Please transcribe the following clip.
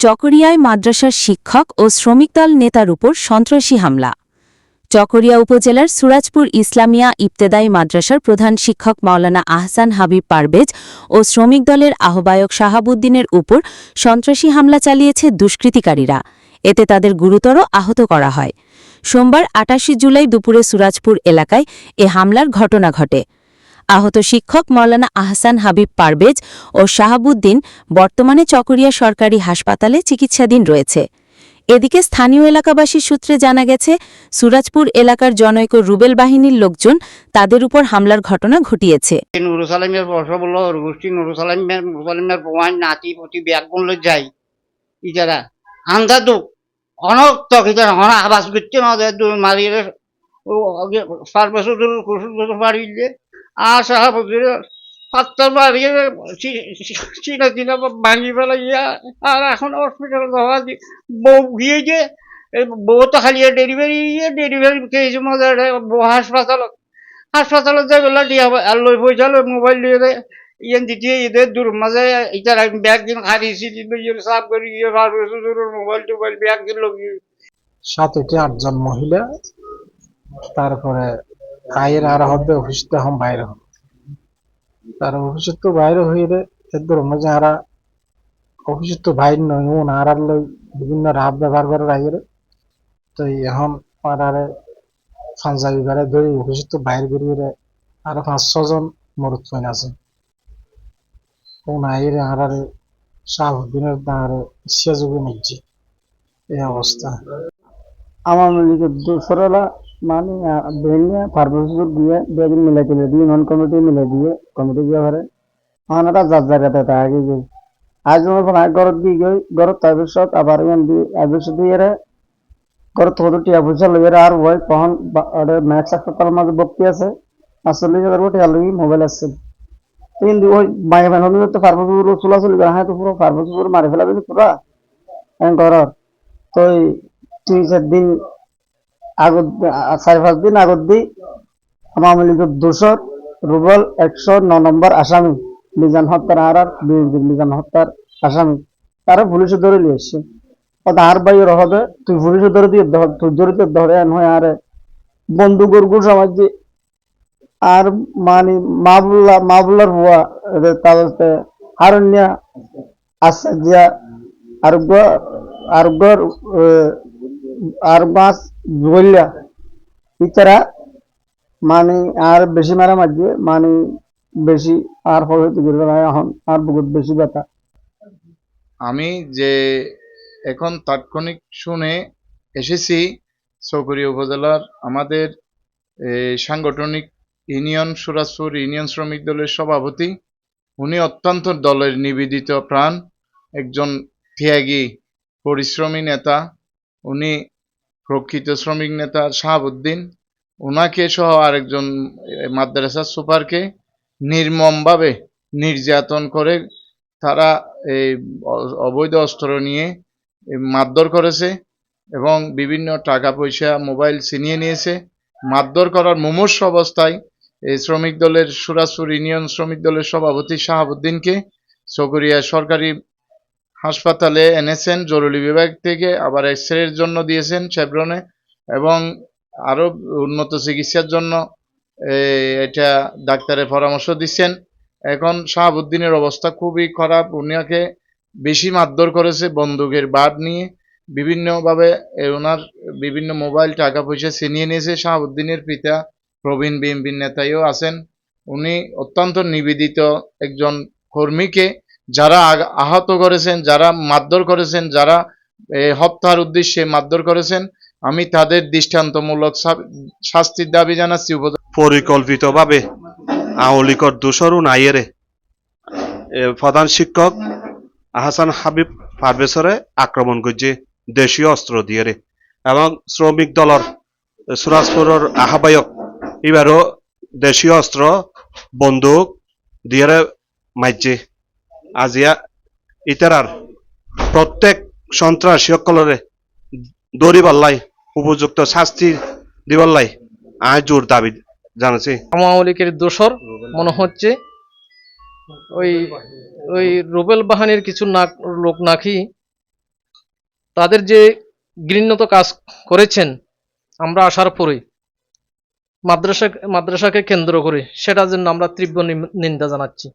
চকরিয়ায় মাদ্রাসার শিক্ষক ও শ্রমিক দল নেতার উপর সন্ত্রাসী হামলা। চকরিয়া উপজেলার সুরাজপুর ইসলামিয়া ইবতেদায়ী মাদ্রাসার প্রধান শিক্ষক মাওলানা আহসান হাবিব পারভেজ ও শ্রমিক দলের আহ্বায়ক শাহাবুদ্দিনের উপর সন্ত্রাসী হামলা চালিয়েছে দুষ্কৃতিকারীরা। এতে তাদের গুরুতর আহত করা হয়। সোমবার আটাশি জুলাই দুপুরে সুরাজপুর এলাকায় এ হামলার ঘটনা ঘটে। আহত শিক্ষক মৌলানা আহসান হাবিব পারভেজ ও শাহাবুদ্দিন বর্তমানে চকরিয়া সরকারি হাসপাতালে চিকিৎসাধীন রয়েছে এদিকে স্থানীয় এলাকাবাসীর সূত্রে জানা গেছে সুরাজপুর এলাকার জনৈক রুবেল বাহিনীর লোকজন তাদের উপর হামলার ঘটনা ঘটিয়েছে করছে আমাদের মারিয়ে চিনা চিনা ভাঙি ফেলাইয়া আর এখন হসপিটাল যাওয়া বউ এই বউ তো খালি ডেলিভারি ডেলিভারি খেয়েছে মজা বউ হাসপাতালত যাই বললা দিয়া আর লই পয়সা লই মোবাইল দিয়ে দেয় ইয়ান এদের দূর মাঝে ইতার আমি ব্যাগ দিন হারিয়েছি ইয়ে সাফ করে ইয়ে বার মোবাইল টোবাইল ব্যাগ দিন লোক সাত থেকে আটজন মহিলা? তারপরে হবে অফিস তো হম বাইরে হম তার অফিসের তো বাইরে হয়ে রে এদের মধ্যে আরা অফিসের তো বাইর নয় ও না আর লই বিভিন্ন রাব ব্যবহার করে রাইরে তো এখন আরে পাঞ্জাবি বেড়ে ধরে অফিসের তো বাইরে বেরিয়ে আরও পাঁচ ছজন মরুত পয়েন আছে। ও না আইরে আর আরে শাহাবুদ্দিনের দাঁড়ে ইচ্ছা যোগে নিচ্ছে। এই অবস্থা। আওয়ামী লীগের দোসরেরা মানে বেরিয়ে ফার্মাসিউর দিয়ে বেদিন মিলাই তুলে দিয়ে নন কমিটি মিলাই দিয়ে কমিটি দিয়ে পারে আনারা যার জায়গাতে তা আগে গই আজ আমার ফোন আগে ঘরত দিয়ে গই ঘরত তাৰপিছত আবার ইয়ান দি তাৰপিছত দিয়ে ঘরত থতো টিয়া পয়সা লই আর ওই কখন ম্যাক্স হাসপাতালের মাঝে ভর্তি আছে। আসলে যাদের টিয়া লই মোবাইল আছে। কিন্তু ওই মায়ের মানুষ তো ফার্মাসিউর চলাচলি করে হ্যাঁ তো পুরো ফার্মাসিউর মারি ফেলা দিছে পুরা ঘরত তো তিন চার দিন চার পাঁচ দিন আগত দি আওয়ামী লীগের দোষর রুবেল একশো ন নম্বর আসামি, মিজান হত্যার আর আর বিএনপির মিজান হত্যার আসামি। তারা পুলিশে ধরে নিয়ে এসছে ও তার ভাই হবে তুই পুলিশে ধরে দিয়ে, দেহ তুই ধরে দিয়ে ধরে আন হয় আরে বন্ধু গরগুর সমাজ দিয়ে আর মানে মাবুল্লা মাবুল্লার বুয়া তাদের হারণ্যা দিয়া আরোগ্য আরোগ্যর আর মাছ বললা, ইতারা মানে আর বেশি মারা মারবে মানে বেশি আর এখন আর বহুত বেশি ব্যথা। আমি যে এখন তাৎক্ষণিক শুনে এসেছি চৌকুরি উপজেলার আমাদের সাংগঠনিক ইউনিয়ন, সুরাজপুর ইউনিয়ন শ্রমিক দলের সভাপতি, উনি অত্যন্ত দলের নিবেদিত প্রাণ, একজন ত্যাগী, পরিশ্রমী নেতা। উনি প্রকৃত শ্রমিক নেতা শাহাবুদ্দিন ওনাকে সহ আরেকজন মাদ্রাসার সুপারকে নির্মমভাবে নির্যাতন করে তারা এই অবৈধ অস্ত্র নিয়ে মারধর করেছে এবং বিভিন্ন টাকা পয়সা মোবাইল ছিনিয়ে নিয়েছে। মারধর করার মুমূর্ষ অবস্থায় এই শ্রমিক দলের সুরাজপুর ইউনিয়ন শ্রমিক দলের সভাপতি শাহাবুদ্দিনকে চকরিয়া সরকারি হাসপাতালে এনেছেন জরুরি বিভাগ থেকে, আবার এক্স রের জন্য দিয়েছেন শেভরনে এবং আরও উন্নত চিকিৎসার জন্য এটা ডাক্তারের পরামর্শ দিচ্ছেন। এখন শাহাবুদ্দিনের অবস্থা খুবই খারাপ। উনাকে বেশি মারধর করেছে বন্দুকের বাদ নিয়ে। বিভিন্নভাবে ওনার বিভিন্ন মোবাইল টাকা পয়সা ছিনিয়ে নিয়েছে। শাহাবুদ্দিনের পিতা প্রবীণ বিএনপির নেতাইও আছেন। উনি অত্যন্ত নিবেদিত একজন কর্মীকে যারা আহত করেছেন যারা মারধর করেছেন যারা হত্যার উদ্দেশ্যে মারধর করেছেন আমি তাদের দৃষ্টান্তমূলক শাস্তির দাবি জানাচ্ছি। পরিকল্পিতভাবে আওলিকর দোসরু নাইয়েরে এ, প্রধান শিক্ষক আহসান হাবিব পারভেসরে আক্রমণ করছে দেশীয় অস্ত্র দিয়ে এবং শ্রমিক দলের সুরাজপুরের আহ্বায়ক এবারও দেশীয় অস্ত্র বন্দুক দিয়ে মারছে। আজিয়া, ইতারার প্রত্যেক সন্ত্রাসী সকলরে দড়ি পাল্লাই উপযুক্ত শাস্তি দিবাল্লাই আয় জোর দাবি জানাচ্ছি। আওয়ামী লীগের দোসর মনে হচ্ছে ওই ওই রুবেল বাহানির কিছু না লোক নাকি তাদের যে ঘৃণ্যত কাজ করেছেন, আমরা আসার পরে মাদ্রাসা, মাদ্রাসাকে কেন্দ্র করে সেটার জন্য আমরা তীব্র নিন্দা জানাচ্ছি।